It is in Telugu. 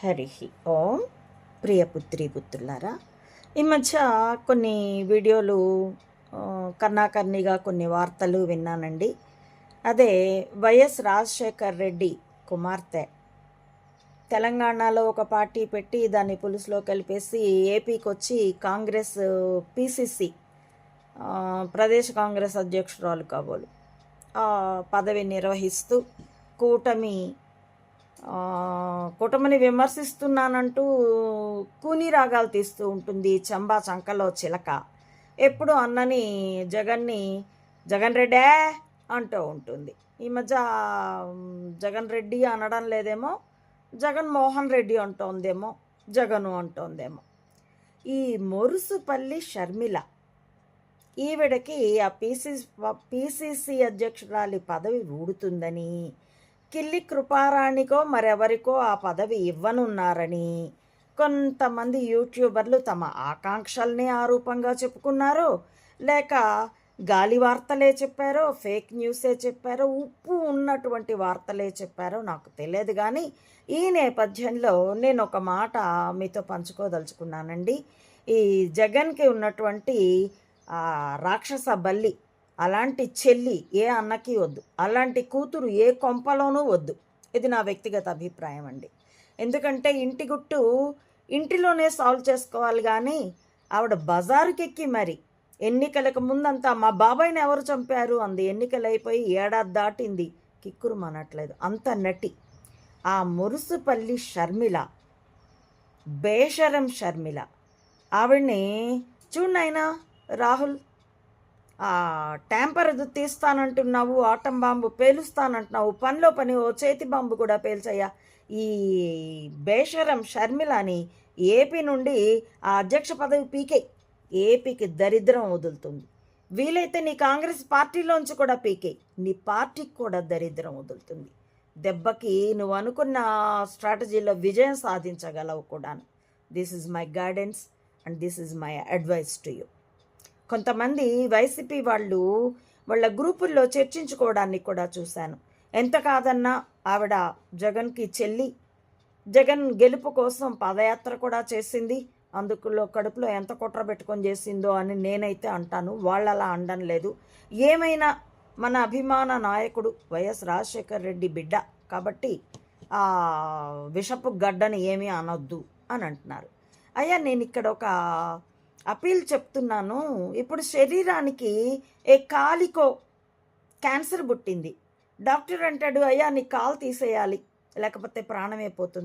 హరి ఓం. ప్రియపుత్రి పుత్రులారా ఈ మధ్య కొన్ని వీడియోలు కన్నాకర్ణిగా కర్ణాకర్ణిగా కొన్ని వార్తలు విన్నానండి. అదే వైఎస్ రాజశేఖర్ రెడ్డి కుమార్తె. తెలంగాణలో ఒక పార్టీ పెట్టి దాన్ని పులుసులో కలిపేసి ఏపీకి వచ్చి కాంగ్రెస్ పిసిసి ప్రదేశ్ కాంగ్రెస్ అధ్యక్షురాలు కాబోలు. పదవి నిర్వహిస్తూ కూటమి కుటుంబని విమర్శిస్తున్నానంటూ కూని రాగాలు తీస్తూ ఉంటుంది చంబా చంకలో చిలక. ఎప్పుడు అన్నని జగన్ని జగన్ రెడ్డే అంటూ ఉంటుంది. ఈ మధ్య జగన్ రెడ్డి అనడం లేదేమో జగన్ మోహన్ రెడ్డి అంటోందేమో జగను అంటోందేమో ఈ మొరుసుపల్లి షర్మిల ఈవిడకి ఆ పీసీ పీసీసీ అధ్యక్షురాలి పదవి ఊడుతుందని కిల్లి కృపారాణికో మరెవరికో ఆ పదవి ఇవ్వనున్నారని. కొంతమంది యూట్యూబర్లు తమ ఆకాంక్షల్ని ఆ రూపంగా చెప్పుకున్నారో లేక గాలి వార్తలే చెప్పారో ఫేక్ న్యూసే చెప్పారో ఉప్పు ఉన్నటువంటి వార్తలే చెప్పారో నాకు తెలియదు కానీ ఈ నేపథ్యంలో నేను ఒక మాట మీతో పంచుకోదలుచుకున్నానండి. ఈ జగన్కి ఉన్నటువంటి రాక్షస బల్లి అలాంటి చెల్లి ఏ అన్నకి వద్దు. అలాంటి కూతురు ఏ కొంపలోనూ వద్దు. ఇది నా వ్యక్తిగత అభిప్రాయం అండి. ఎందుకంటే ఇంటి గుట్టు ఇంటిలోనే సాల్వ్ చేసుకోవాలి కానీ ఆవిడ బజారుకెక్కి మరి. ఎన్నికలకు ముందంతా మా బాబాయ్ని ఎవరు చంపారు? అంది. ఎన్నికలు అయిపోయి ఏడాది దాటింది. కిక్కురు మనట్లేదు. అంత నటి. ఆ మురుసుపల్లి షర్మిల బేషరం షర్మిల. ఆవిడ్ని చూడనైనా రాహుల్ ట్యాంపర్ది తీస్తానంటున్నావు ఆటం బాంబు పేలుస్తానంటున్నావు పనిలో పని ఓ చేతి బాంబు కూడా పేల్చయ్యా. ఈ బేషరం షర్మిలని ఏపీ నుండి ఆ అధ్యక్ష పదవి పీకే. ఏపీకి దరిద్రం వదులుతుంది. వీలైతే నీ కాంగ్రెస్ పార్టీలోంచి కూడా పీకే. నీ పార్టీకి కూడా దరిద్రం వదులుతుంది. దెబ్బకి నువ్వు అనుకున్న స్ట్రాటజీలో విజయం సాధించగలవు కూడాను. This is my guidance and this is my advice to you కొంతమంది వైసీపీ వాళ్ళు వాళ్ళ గ్రూపుల్లో చర్చించుకోవడాన్ని కూడా చూశాను. ఎంత కాదన్నా ఆవిడ జగన్కి చెల్లి జగన్ గెలుపు కోసం పాదయాత్ర కూడా చేసింది. అందుకులో కడుపులో ఎంత కుట్ర పెట్టుకొని చేసిందో అని నేనైతే అంటాను. వాళ్ళలా అనడం లేదు. ఏమైనా మన అభిమాన నాయకుడు వైఎస్ రాజశేఖర్ రెడ్డి బిడ్డ కాబట్టి ఆ విషపు గడ్డని ఏమీ అనొద్దు అని అంటున్నారు. అయ్యా నేను ఇక్కడ ఒక అపీల్ చెప్తున్నాను. ఇప్పుడు శరీరానికి ఏ కాలికో క్యాన్సర్ పుట్టింది. డాక్టర్ అంటాడు అయ్యా నీ కాలు తీసేయాలి. లేకపోతే ప్రాణమే పోతుంది.